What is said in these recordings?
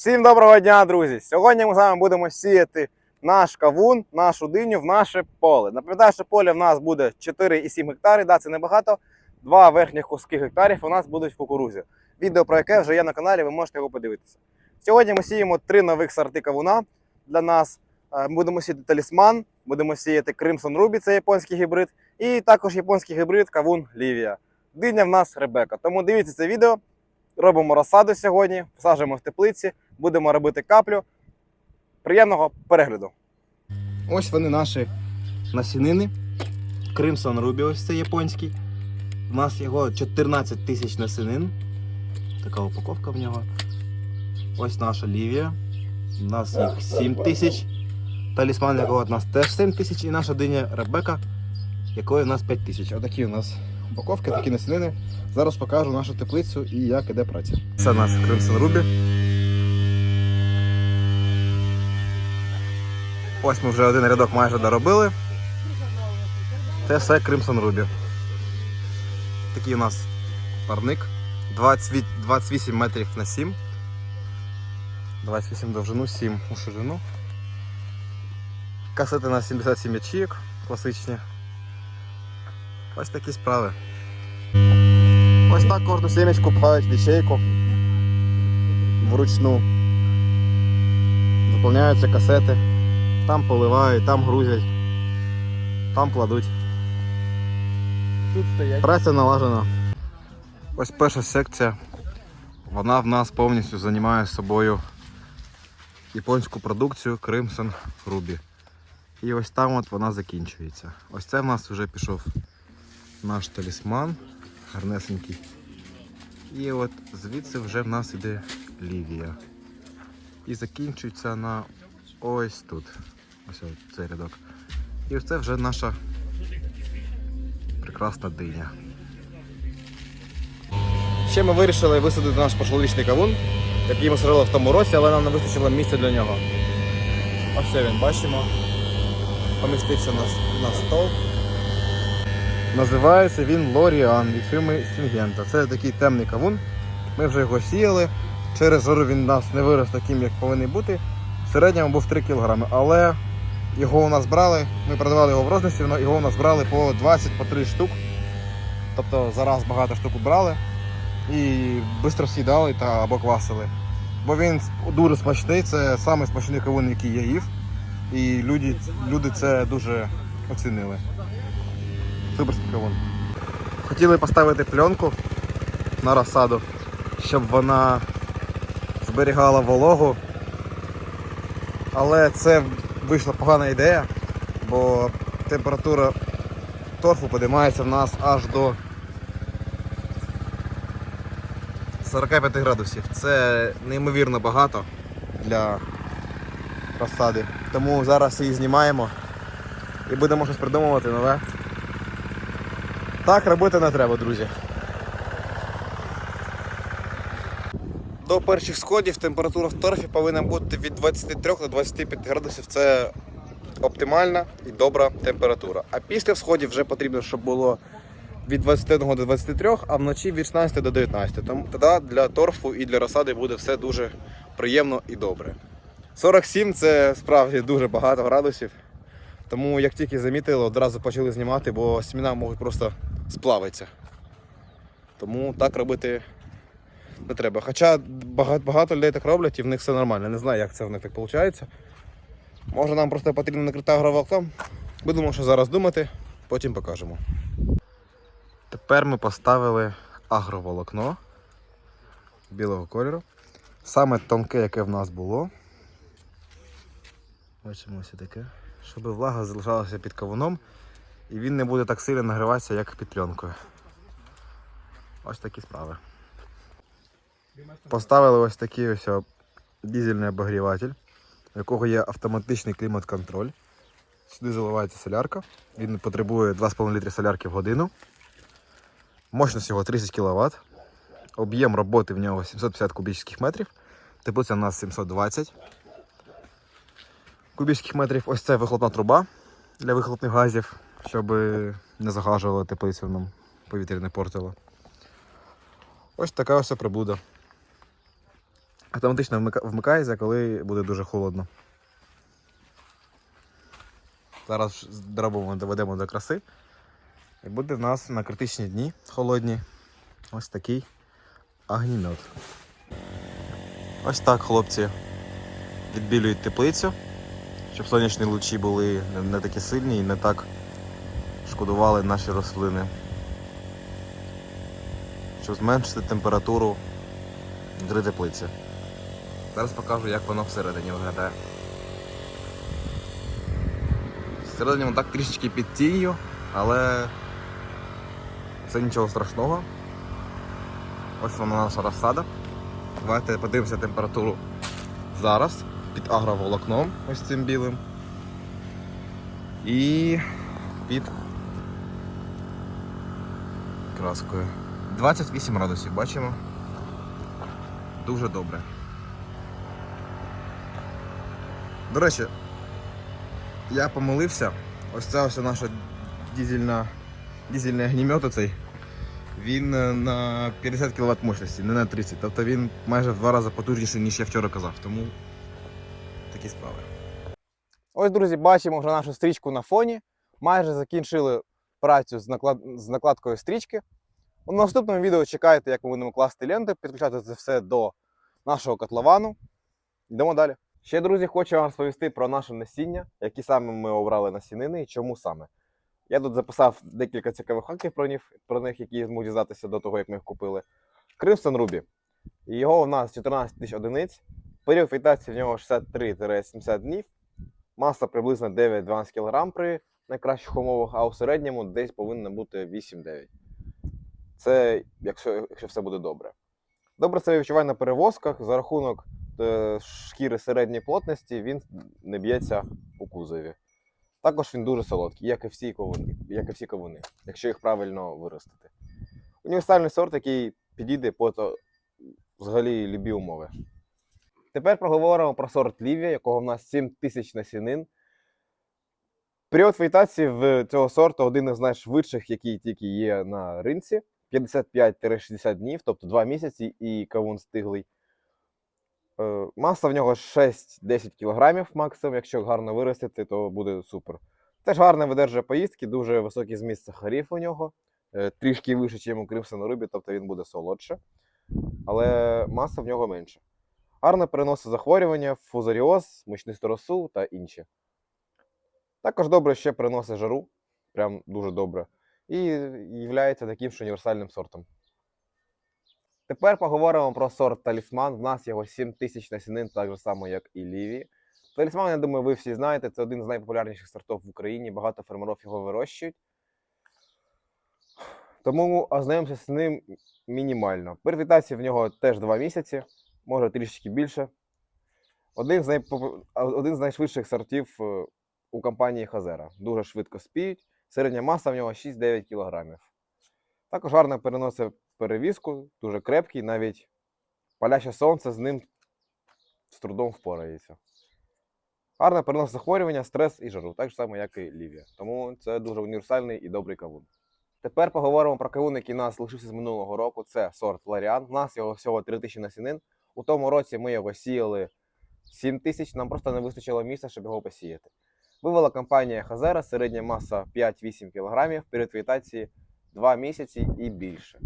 Всім доброго дня, друзі! Сьогодні ми з вами будемо сіяти наш кавун, нашу диню в наше поле. Напам'ятаю, що поле в нас буде 4,7 гектари, да, це небагато. Два верхніх куски гектарів у нас будуть в кукурузі. Відео про яке вже є на каналі, ви можете його подивитися. Сьогодні ми сіємо три нових сорти кавуна для нас. Е, будемо сіяти талісман, будемо сіяти Crimson Ruby, це японський гібрид, і також японський гібрид кавун Лівія. Диня в нас Ребека. Тому дивіться це відео. Робимо розсаду сьогодні, посаджуємо в теплиці, будемо робити каплю. Приємного перегляду. Ось вони наші насінини. Crimson Ruby, ось це японський. У нас його 14 тисяч насінин. Така упаковка в нього. Ось наша Лівія. У нас їх 7 тисяч. Талісман, якого у нас теж 7 тисяч. І наша диня Ребека, якої у нас 5 тисяч. Отакі у нас упаковки, такі насінини. Зараз покажу нашу теплицю і як іде праця. Це наш Crimson Ruby. Ось ми вже один рядок майже доробили. Це все Crimson Ruby. Такий у нас парник. 20, 28 метрів на 7. 28 довжину, 7 у ширину. Касети на 77 ячійок класичні. Ось такі справи. Ось так кожну сімечку пхають в ячейку вручну. Заповняються касети, там поливають, там грузять, там кладуть. Тут стоять. Праця налажена. Ось перша секція. Вона в нас повністю займає собою японську продукцію Crimson Ruby. І ось там от вона закінчується. Ось це в нас вже пішов наш талісман, гарнесенький. І от звідси вже в нас іде лівія. І закінчується на ось тут. Ось цей рядок. І ось це вже наша прекрасна диня. Ще ми вирішили висадити наш пошлорічний кавун, який ми садили в тому році, але нам не вистачило місця для нього. Ось це він бачимо. Помістився на, на стол. Називається він Лоріан від фірми Сінгента. Це такий темний кавун. Ми вже його сіяли. Через жару він у нас не вирос таким, як повинен бути. В середньому був 3 кг. Але його у нас брали, ми продавали його в но його у нас брали по 20 по 3 штук. Тобто зараз багато штук брали і швидко з'їдали та або квасили. Бо він дуже смачний, це самий смачний кавун, який я їв. І люди, люди це дуже оцінили. Суперський кавун. Хотіли поставити пленку на розсаду, щоб вона зберігала вологу. Але це вийшла погана ідея, бо температура торфу підіймається в нас аж до 45 градусів. Це неймовірно багато для розсади. Тому зараз її знімаємо і будемо щось придумувати нове. Так робити не треба, друзі. До перших сходів температура в торфі повинна бути від 23 до 25 градусів. Це оптимальна і добра температура. А після сходів вже потрібно, щоб було від 21 до 23, а вночі від 16 до 19. Тому тоді для торфу і для розсади буде все дуже приємно і добре. 47 це справді дуже багато градусів. Тому як тільки замітили, одразу почали знімати, бо сімена можуть просто сплавитися. Тому так робити не треба. Хоча багато, багато людей так роблять і в них все нормально. Не знаю, як це в них так виходить. Може нам просто потрібно накрити агроволокном. Будемо що зараз думати, потім покажемо. Тепер ми поставили агроволокно білого кольору. Саме тонке, яке в нас було. Бачимо ось таке. Щоб влага залишалася під кавуном і він не буде так сильно нагріватися, як під пленкою. Ось такі справи. Поставили ось такий ось о, дизельний обогріватель, у якого є автоматичний клімат-контроль. Сюди заливається солярка. Він потребує 2,5 літри солярки в годину. Мощність його 30 кВт. Об'єм роботи в нього 750 кубічних метрів. Теплиця у нас 720 кубічних метрів. Ось це вихлопна труба для вихлопних газів, щоб не загажувало теплицю нам повітря не портило. Ось така ось приблуда. Автоматично вмикається, коли буде дуже холодно. Зараз зробимо, доведемо до краси. І буде в нас на критичні дні холодні ось такий огнімет. Ось так хлопці відбілюють теплицю, щоб сонячні лучі були не, такі сильні і не так шкодували наші рослини. Щоб зменшити температуру внутри теплиці. Зараз покажу, як воно всередині виглядає. Всередині воно так трішечки під тінню, але це нічого страшного. Ось вона наша розсада. Давайте подивимося температуру зараз під агроволокном, ось цим білим. І під краскою. 28 градусів, бачимо. Дуже добре. До речі, я помилився. Ось це ось наша дизельна, дизельний огнімет оцей. Він е, на 50 кВт мощності, не на 30. Тобто він майже в два рази потужніший, ніж я вчора казав. Тому такі справи. Ось, друзі, бачимо вже нашу стрічку на фоні. Майже закінчили працю з, наклад... з накладкою стрічки. У наступному відео чекайте, як ми будемо класти ленти, підключати це все до нашого котловану. Йдемо далі. Ще, друзі, хочу вам розповісти про наше насіння, які саме ми обрали насінини і чому саме. Я тут записав декілька цікавих фактів про них, про них які зможуть дізнатися до того, як ми їх купили. Crimson Ruby. Його у нас 14 тисяч одиниць. Період вегетації в нього 63-70 днів. Маса приблизно 9-12 кг при найкращих умовах, а у середньому десь повинно бути 8-9. Це якщо, якщо все буде добре. Добре це відчуває на перевозках за рахунок шкіри середньої плотності, він не б'ється у кузові. Також він дуже солодкий, як і всі кавуни, як і всі кавуни, якщо їх правильно виростити. Універсальний сорт, який підійде по взагалі любі умови. Тепер проговоримо про сорт Лівія, якого в нас 7 тисяч насінин. Період вегетації в цього сорту один із найшвидших, який тільки є на ринці. 55-60 днів, тобто 2 місяці, і кавун стиглий. Е, Маса в нього 6-10 кг максимум. Якщо гарно виростити, то буде супер. Теж гарно видержує поїздки, дуже високий зміст сахарів у нього, е, трішки вище, ніж у Ruby, тобто він буде солодше. Але маса в нього менша. Гарно переносить захворювання, фузаріоз, мучнисту росу та інші. Також добре ще переносить жару, прям дуже добре. І є таким ж універсальним сортом. Тепер поговоримо про сорт талісман. В нас його 7 тисяч насінин, так само, як і Ліві. Талісман, я думаю, ви всі знаєте, це один з найпопулярніших сортів в Україні. Багато фермерів його вирощують. Тому ознайомимося з ним мінімально. Первітації в нього теж 2 місяці, може трішечки більше. Один з, найпоп... один з найшвидших сортів е, у компанії Хазера. Дуже швидко спіють. Середня маса в нього 6-9 кг. Також гарно переносить перевізку, дуже крепкий, навіть паляще сонце з ним з трудом впорається. Гарно переносить захворювання, стрес і жару, так само, як і Лівія. Тому це дуже універсальний і добрий кавун. Тепер поговоримо про кавун, який нас лишився з минулого року. Це сорт Ларіан. У нас його всього 3000 насінин. У тому році ми його сіяли 7 тисяч, нам просто не вистачило місця, щоб його посіяти. Вивела компанія Хазера, середня маса 5-8 кг, період вегетації 2 місяці і більше.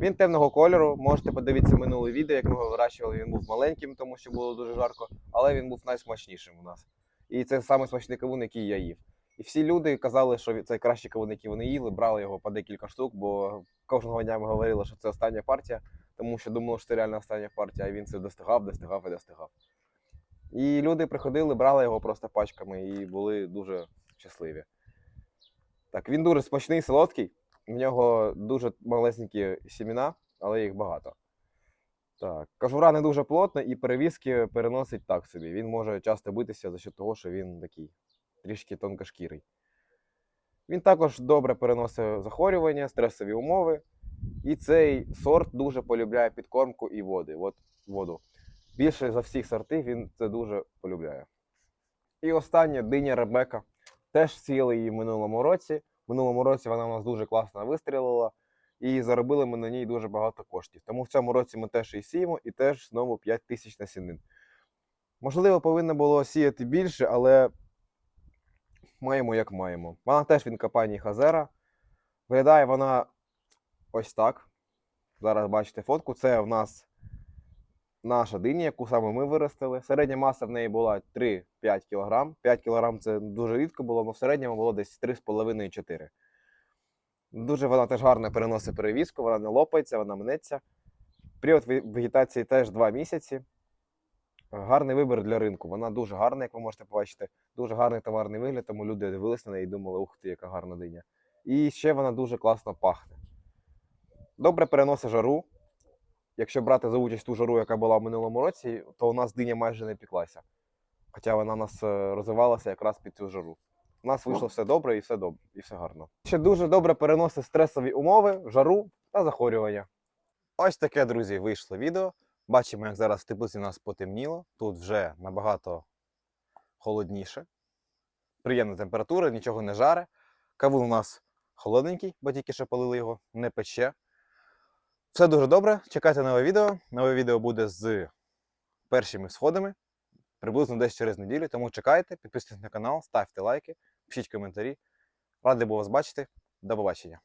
Він темного кольору, можете подивитися минуле відео, як ми його вирощували. Він був маленьким, тому що було дуже жарко, але він був найсмачнішим у нас. І це самий смачний кавун, який я їв. І всі люди казали, що це кращий кавун, який вони їли, брали його по декілька штук, бо кожного дня ми говорили, що це остання партія, тому що думали, що це реально остання партія, а він це достигав, достигав і достигав. І люди приходили, брали його просто пачками і були дуже щасливі. Так, він дуже смачний, солодкий. В нього дуже малесенькі сіміна, але їх багато. Так, кожура не дуже плотна і перевізки переносить так собі. Він може часто битися за счет того, що він такий трішки тонкошкірий. Він також добре переносить захворювання, стресові умови. І цей сорт дуже полюбляє підкормку і води. От воду. Більше за всіх сортів він це дуже полюбляє. І останнє диня Ребека. Теж сіяли її в минулому році. Минулому році вона у нас дуже класно вистрілила. і заробили ми на ній дуже багато коштів. Тому в цьому році ми теж її сіємо і теж знову 5 тисяч насінин. Можливо, повинно було сіяти більше, але маємо як маємо. Вона теж від компанії Хазера. Виглядає вона ось так. Зараз бачите фотку. Це в нас наша диня, яку саме ми виростили. Середня маса в неї була 3-5 кг. 5 кг це дуже рідко було, але в середньому було десь 3,5-4. Дуже вона теж гарно переносить перевізку, вона не лопається, вона мнеться. Період ве- вегетації теж 2 місяці. Гарний вибір для ринку. Вона дуже гарна, як ви можете побачити. Дуже гарний товарний вигляд, тому люди дивилися на неї і думали, ух ти, яка гарна диня. І ще вона дуже класно пахне. Добре переносить жару. Якщо брати за участь ту жару, яка була в минулому році, то у нас диня майже не піклася. Хоча вона у нас е, розвивалася якраз під цю жару. У нас вийшло все добре і все добре, і все гарно. Ще дуже добре переносить стресові умови, жару та захворювання. Ось таке, друзі, вийшло відео. Бачимо, як зараз в теплиці у нас потемніло. Тут вже набагато холодніше. Приємна температура, нічого не жаре. Кавун у нас холодненький, бо тільки що полили його, не пече. Все дуже добре. Чекайте нове відео. Нове відео буде з першими сходами. Приблизно десь через неділю. Тому чекайте, підписуйтесь на канал, ставте лайки, пишіть коментарі. Радий був вас бачити. До побачення.